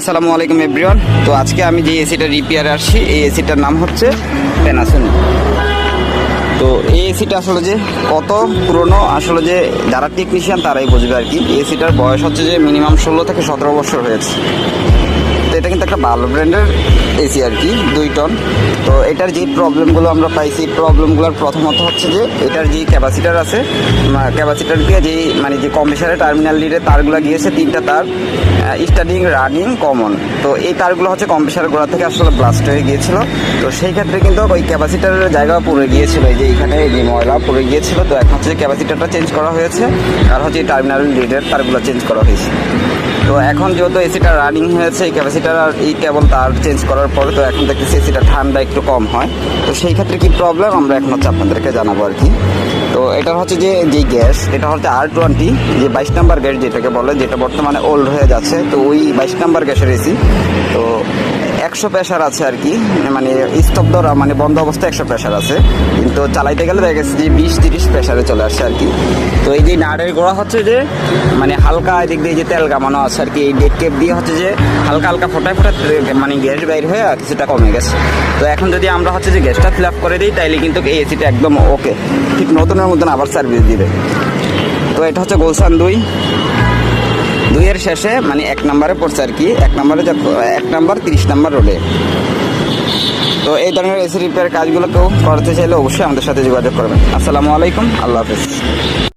আসসালামু আলাইকুম এভরিওয়ান তো আজকে আমি যে এসিটা রিপেয়ারে আসছি, এই এসিটার নাম হচ্ছে প্যানাসোনিক তো এই এসিটা আসলে যে কত পুরনো, আসলে যে যারা টেকনিশিয়ান তারাই বুঝবে আর কি। এসিটার বয়স হচ্ছে যে মিনিমাম ষোলো থেকে সতেরো বছর হয়েছে। ভালো ব্র্যান্ডের এসি আর কি, দুই টন। তো এটার যে প্রবলেমগুলো আমরা পাইছি প্রবলেমগুলোর প্রথমত হচ্ছে যে, এটার যে ক্যাপাসিটার আছে ক্যাপাসিটার দিয়ে যে মানে যে কম্পিউটারের টার্মিনাল লিডে তারগুলো গিয়েছে, তিনটা তার স্টার্টিং রানিং কমন তো এই তারগুলো হচ্ছে কম্পিউটার গোড়া থেকে আসলে ব্লাস্ট হয়ে গিয়েছিল। তো সেই ক্ষেত্রে কিন্তু ওই ক্যাপাসিটারের জায়গা পড়ে গিয়েছিল যে এখানে যে ময়লা পড়ে গিয়েছিল। তো এখন হচ্ছে ক্যাপাসিটারটা চেঞ্জ করা হয়েছে, আর হচ্ছে টার্মিনাল লিডের তারগুলো চেঞ্জ করা হয়েছে। তো এখন যেহেতু এসিটা রানিং হয়েছে, এই ক্যাপাসিটার আর এই কেবল তার চেঞ্জ করার পরে তো এখন দেখতেছি এসিটা ঠান্ডা একটু কম হয়। তো সেই ক্ষেত্রে কি প্রবলেম আমরা এখন হচ্ছে আপনাদেরকে জানাব আর কি তো এটা হচ্ছে যে যে গ্যাস এটা হচ্ছে আর টোয়েন্টি যে বাইশ নাম্বার গ্যাস যেটাকে বলে, যেটা বর্তমানে ওল্ড হয়ে যাচ্ছে, তো ওই বাইশ নাম্বার গ্যাসের এসি তো একশো প্রেশার আছে আর কি। মানে স্তব্ধ মানে বন্ধ অবস্থায় একশো প্রেশার আছে। কিন্তু চালাইতে গেলে দেখা গেছে যে বিশ তিরিশ প্রেশারে চলে আসছে আর কি। তো এই যে নাড়ের গোড়া হচ্ছে যে মানে হালকা এদিক দিয়ে যে তেল কামানো আছে আর কি, এই ডেট কেপ দিয়ে হচ্ছে যে হালকা হালকা ফোটায় ফোটা মানে গ্যাস বাইর হয়ে কিছুটা কমে গেছে। তো এখন যদি আমরা হচ্ছে যে গ্যাসটা ফিল আপ করে দিই, তাইলে কিন্তু এই এসিটা একদম ওকে ঠিক নতুনের মতন আবার সার্ভিস দিবে। তো এটা হচ্ছে গোলসান দুই। দুইয়ের শেষে মানে এক নম্বরে পড়ছে আর কি, এক নম্বরে এক নম্বর তিরিশ নম্বর রোডে তো এই ধরনের এসি রিপেয়ার কাজগুলো কেউ করতে চাইলে অবশ্যই আমাদের সাথে যোগাযোগ করবেন। আসসালামু আলাইকুম, আল্লাহ হাফিজ।